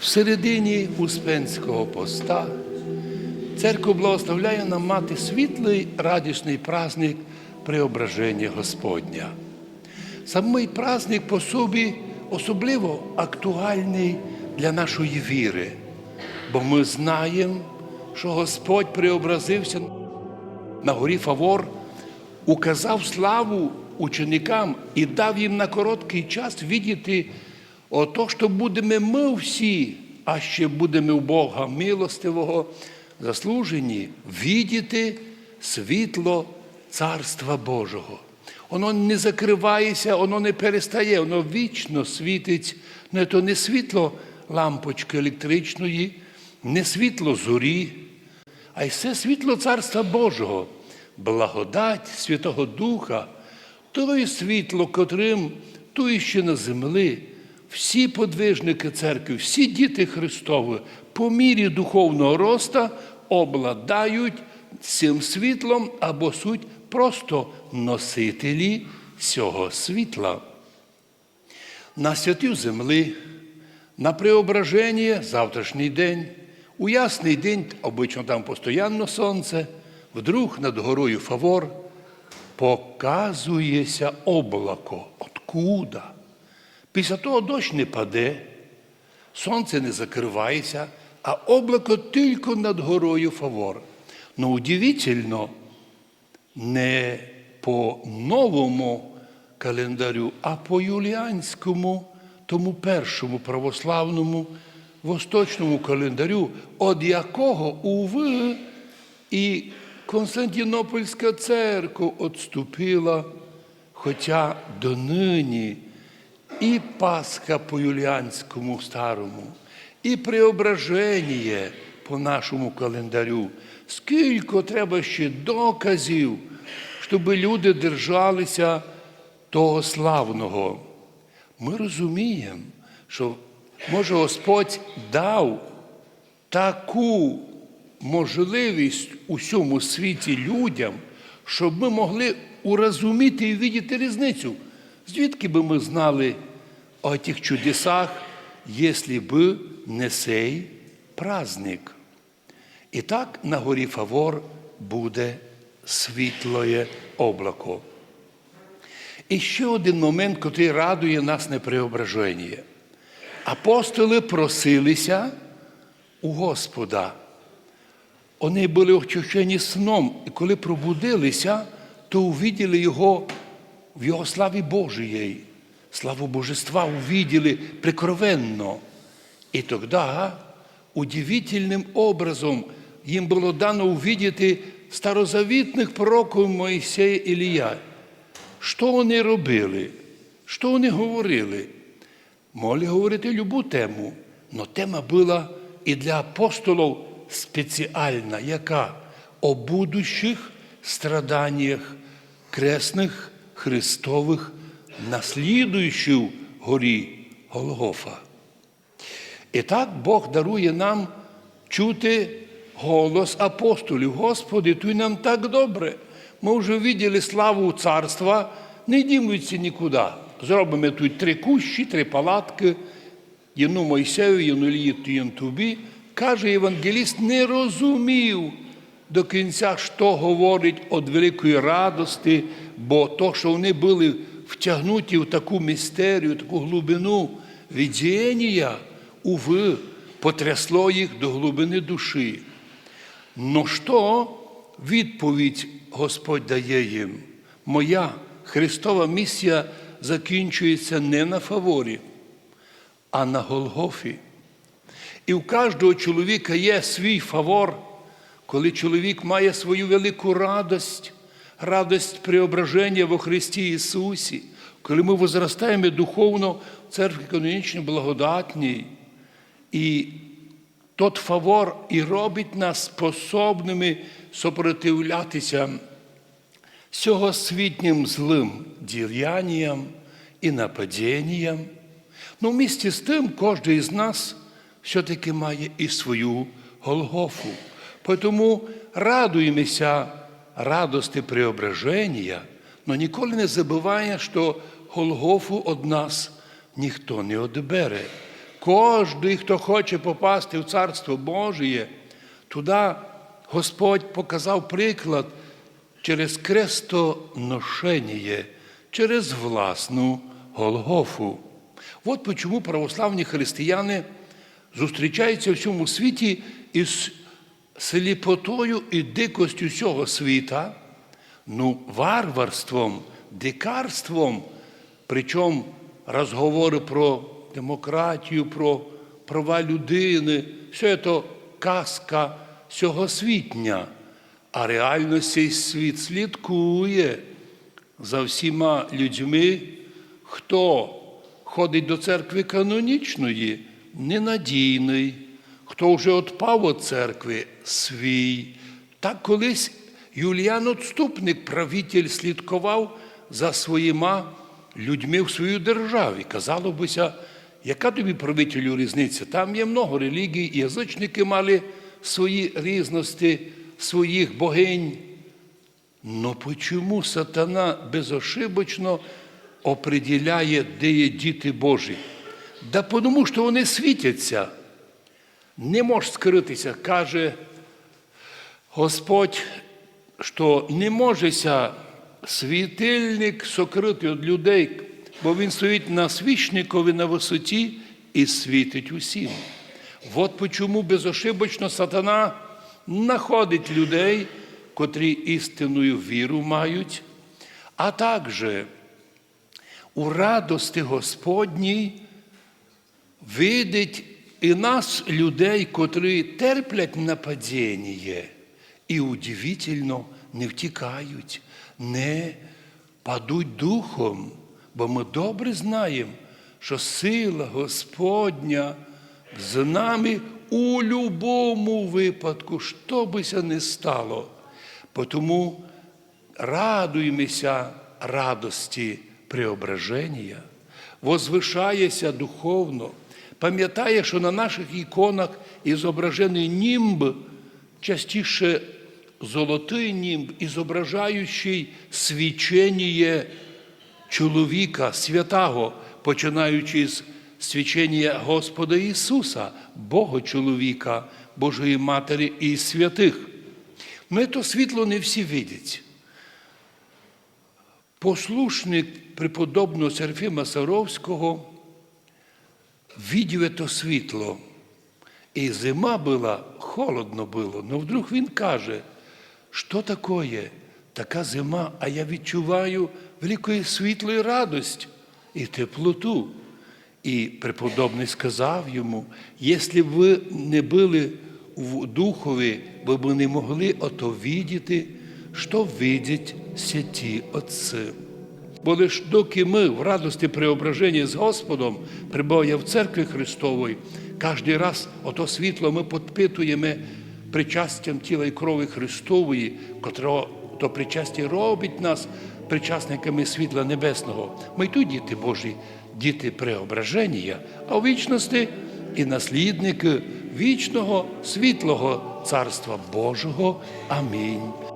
В середині Успенського поста церква благословляє нам мати світлий радісний праздник Преображення Господня. Самий праздник по собі особливо актуальний для нашої віри, бо ми знаємо, що Господь преобразився на горі Фавор, указав славу ученикам і дав їм на короткий час видіти ото, що будемо ми всі, а ще будемо у Бога милостивого, заслужені видіти світло Царства Божого. Воно не закривається, воно не перестає, воно вічно світить. Ну, це не світло лампочки електричної, не світло зорі, а й все світло Царства Божого, благодать Святого Духа, то світло, котрим ту ще на землі всі подвижники церкви, всі діти Христові по мірі духовного роста обладають цим світлом або суть просто носителі цього світла. На святів землі, на преображення завтрашній день, у ясний день, обично там постійно сонце, вдруг над горою Фавор показується облако. Откуда? Після того дощ не паде, сонце не закривається, а облако тільки над горою Фавор. Ну, удивительно, не по новому календарю, а по юліанському, тому першому православному восточному календарю, від якого уви і Константинопольська церква відступила, хоча донині і Пасха по юліанському старому, і преображення по нашому календарю. Скільки треба ще доказів, щоб люди держалися того славного. Ми розуміємо, що може Господь дав таку можливість у всьому світі людям, щоб ми могли урозуміти і видіти різницю. Звідки би ми знали о тих чудесах, якщо б не цей праздник? І так на горі Фавор буде світлоє облако. І ще один момент, який радує нас на преображення. Апостоли просилися у Господа. Вони були очищені сном, і коли пробудилися, то увиділи його в його славі Божией. Славу Божества увидели прикровенно. І тоді удивительним образом їм було дано увидіти старозавітних пророків Моїсея Ілія. Що вони робили? Що вони говорили? Могли говорити любу тему, але тема була і для апостолів спеціальна, яка о будущих страданнях кресних Христових наслідуючих горі Голгофа. І так Бог дарує нам чути голос апостолів. Господи, туй нам так добре. Ми вже виділи славу царства, не йдімося нікуди. Зробимо тут три кущі, три палатки, єну Мойсею, єну Лії, єну тобі. Каже Євангеліст, не розумів до кінця, що говорить від великої радості, бо то, що вони були втягнуті в таку містерію, таку глибину видіння, уви, потрясло їх до глибини душі. Ну що відповідь Господь дає їм? Моя Христова місія закінчується не на фаворі, а на Голгофі. І у кожного чоловіка є свій фавор, коли чоловік має свою велику радость, радость преображення во Христі Ісусі, коли ми возростаємо духовно в церкві канонічно благодатній. І тот фавор і робить нас способними сопротивлятися сьогосвітнім злим діянням і нападінням. Ну, місті з тим, кожен із нас все-таки має і свою Голгофу. Тому радуємося радости преображення, але ніколи не забуває, що Голгофу від нас ніхто не одбере. Кожний, хто хоче попасти в Царство Божє, туди Господь показав приклад через крестоношення, через власну Голгофу. От почому православні християни зустрічаються в всьому світі із сліпотою і дикостю цього світа, ну, варварством, дикарством, причому розговори про демократію, про права людини, все це казка сьогосвітня, а реально цей світ слідкує за всіма людьми, хто ходить до церкви канонічної, ненадійний, хто вже отпав від церкви свій. Так колись Юліан Отступник, правитель, слідкував за своїма людьми в своїй державі. Казало бися, яка тобі правителю різниця? Там є много релігій, і язичники мали свої різності, своїх богинь. Но почему сатана безошибочно определяє, де є діти Божі? Да тому, що вони світяться. Не може скритися, каже Господь, що не можеся світильник сокрити від людей, бо він стоїть на свічникові на висоті і світить усім. От почому безошибочно сатана знаходить людей, котрі істинною віру мають, а також у радості Господній видить і нас, людей, котрі терплять нападіння, і удивительно не втікають, не падуть духом, бо ми добре знаємо, що сила Господня з нами у любому випадку, що бися не стало. Тому радуємося радості преображення, возвишається духовно, пам'ятає, що на наших іконах і зображений німб, частіше золотий німб, і зображаючий свічення чоловіка святого, починаючи з свячення Господа Ісуса, Бога чоловіка, Божої Матері і святих. Ну, це світло не всі видять. Послушник преподобного Серафіма Саровського видів це світло. І зима була, холодно було, але вдруг він каже, що таке така зима, а я відчуваю великої світлої радость і теплоту. І преподобний сказав йому, якщо б ви не були в духові, ви б не могли ото видіти, що видять святі Отці. Бо лиш доки ми в радості преображення з Господом прибавляємо в церкві Христової, кожен раз ото світло ми підпитуємо причастям тіла і крові Христової, котрого то причастя робить нас причасниками світла небесного. Ми й тут діти Божі, діти преображення, а у вічності і наслідники вічного світлого Царства Божого. Амінь.